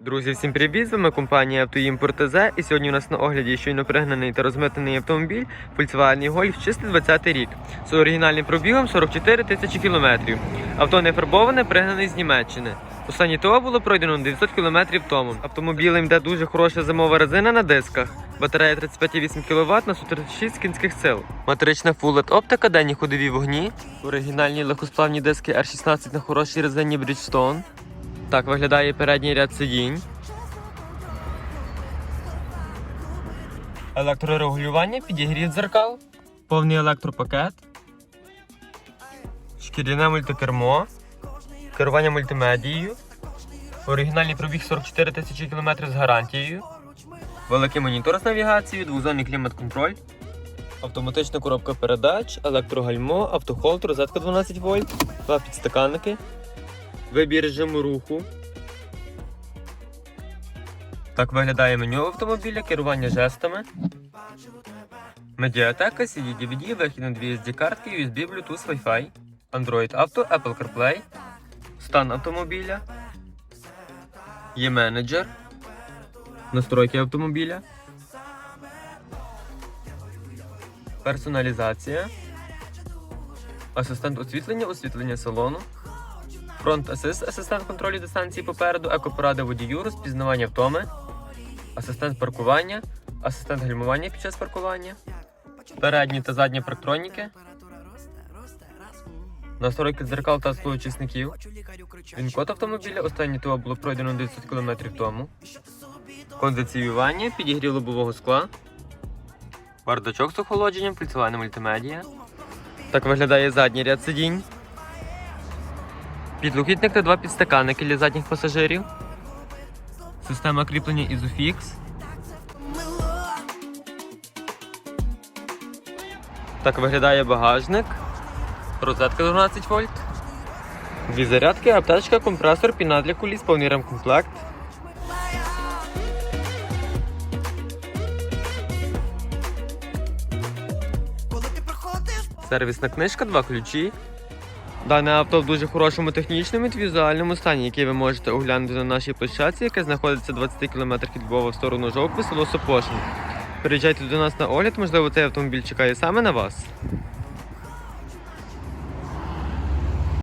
Друзі, всім привіт! З вами компанія Автоімпорт ТЗ. І сьогодні у нас на огляді щойно пригнаний та розмитнений автомобіль Volkswagen Golf чистий 20 рік з оригінальним пробігом 44 тисячі кілометрів. Авто не фарбоване, пригнаний з Німеччини. Останнє ТО було пройдено 900 кілометрів тому. Автомобілем йде дуже хороша зимова резина на дисках. Батарея 35,8 кВт на 136 кінських сил. Матрична LED оптика, денні ходові вогні. Оригінальні легкосплавні диски R16 на хорошій резині Bridgestone. Так виглядає передній ряд сидінь. Електрорегулювання, підігрів дзеркал, повний електропакет, шкіряне мультикермо, керування мультимедією, оригінальний пробіг 44 тисячі кілометрів з гарантією, великий монітор з навігацією, двозонний клімат-контроль, автоматична коробка передач, електрогальмо, автохолд, розетка 12 вольт, два підстаканники, вибір режиму руху. Так виглядає меню автомобіля, керування жестами. Медіатека, CD DVD, вихід на дві SD картки, USB, Bluetooth, Wi-Fi, Android Auto, Apple CarPlay, стан автомобіля, є менеджер, настройки автомобіля, персоналізація, асистент освітлення, освітлення салону. Фронт асист, асистент контролю дистанції попереду, екопоради водію, розпізнавання втоми, асистент паркування, асистент гальмування під час паркування, передні та задні парктроніки, настройки дзеркал та сполучисників, він-код автомобіля, останнє ТО було пройдено 900 км тому, кондиціювання, підігрів лобового скла, бардачок з охолодженням, фільцювальна мультимедія. Так виглядає задній ряд сидінь. Підлокітник та два підстаканники для задніх пасажирів. Система кріплення Isofix. Так виглядає багажник. Розетка 12 вольт. Дві зарядки, аптечка, компресор, піна для куліс, повний ремкомплект. Сервісна книжка, два ключі. Дане авто в дуже хорошому технічному та візуальному стані, який ви можете оглянути на нашій площадці, яка знаходиться 20 км від Львова в сторону Жовкви, село Сопошин. Приїжджайте до нас на огляд, можливо, цей автомобіль чекає саме на вас.